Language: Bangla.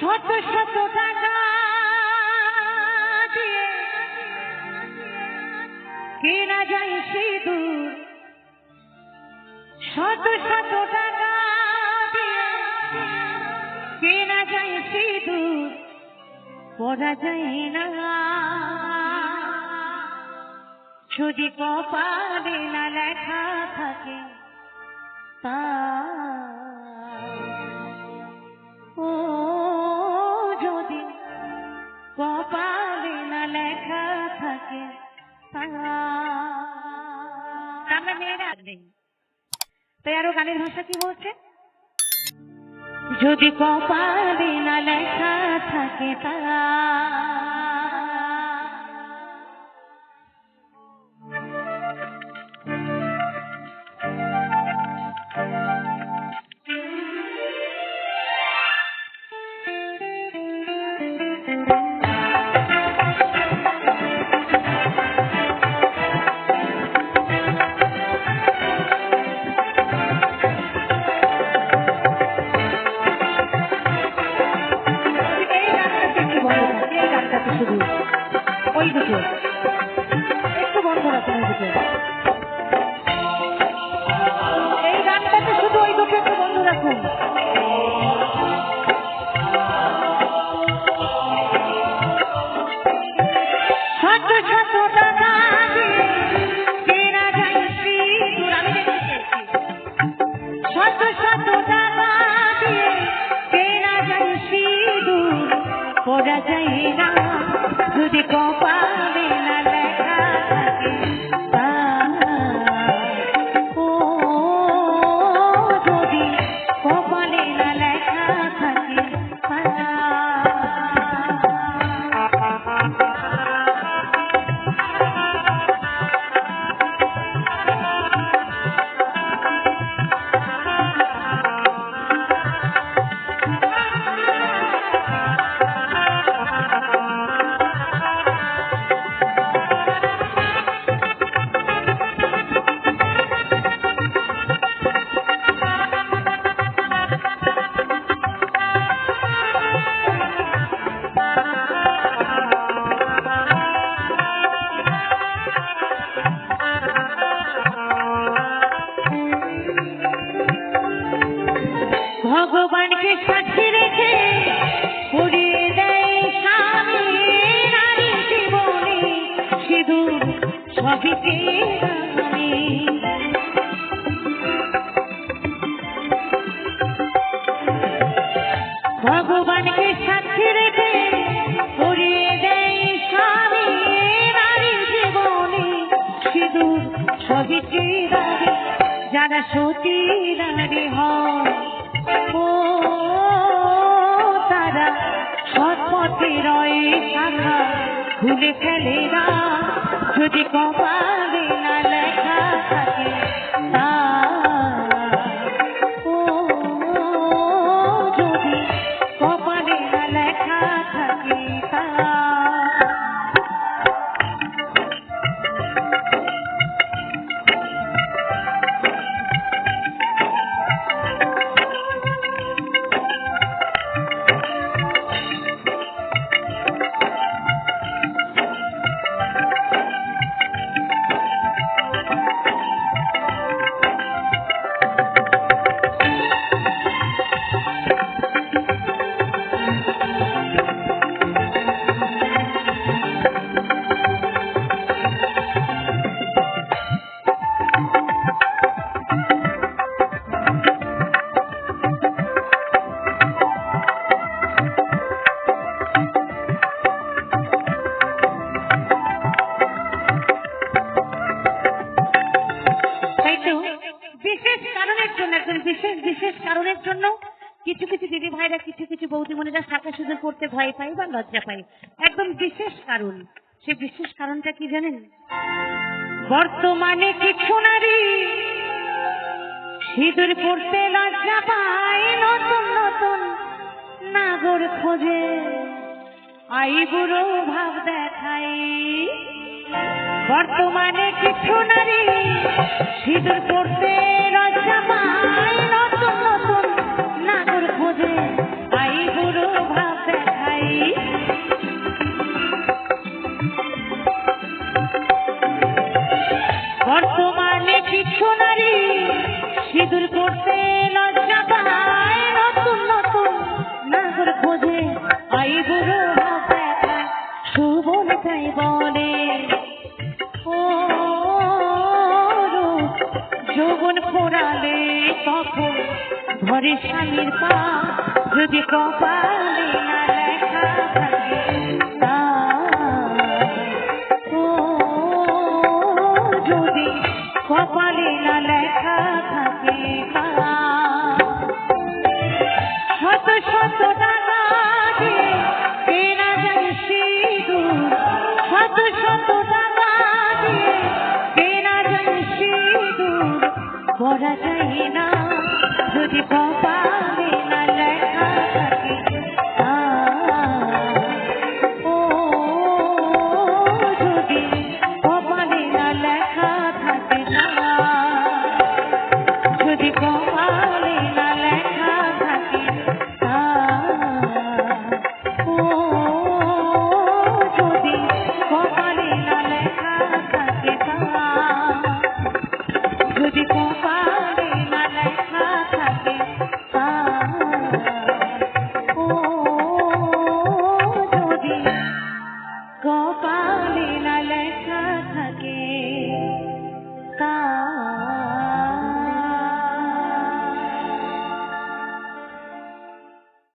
শত শত টাকা দিয়ে কেনা যায় সিঁদুর। শত শত টাকা দিয়ে কেনা যায় সিঁদুর। পড়া যায় না। যদি কপালে না লেখা থাকে, তা গানের ভাষা কি বলছে? যদি কপালে না লেখা থাকে তা যদি ভগবানকে সাক্ষী রেখে পুড়িয়ে দেয় স্বামী নারী জীবনে। সিঁদুর সবিকে ভগবানকে সাক্ষী রেখে পুড়িয়ে দেয় স্বামী নারী জীবনে। সিঁদুর সবিকে যারা সতী নারী হয় ও তারা সৎপথে রয়ে শাখা ভুলে ফেলে যদি কপালে বিশেষ কারণের জন্য একজন বিশেষ বিশেষ কারণের জন্য কিছু কিছু দিদি ভাইরা, কিছু কিছু বৌদিমণিরা শাখা সুযোগ করতে ভয় পায় বা লজ্জা পায়। একদম বিশেষ কারণ। সে বিশেষ কারণটা কি জানেন? বর্তমানে কিছু নারী সিঁদুর পড়তে লজ্জা পায়, নতুন নতুন নাগর খোঁজে। আই বুড়ো ভাব দেখায়। বর্তমানে কিছু নারী সিঁদুর পড়তে বর্তমানে কিছু নারী ঘরে স্বামীর পা যদি কপালে না লেখা থাকে যদি কপালে না লেখা থাকে শত শত টাকা কেনা যায় সিঁদুর, শত শত যায় না। যদি কপালে না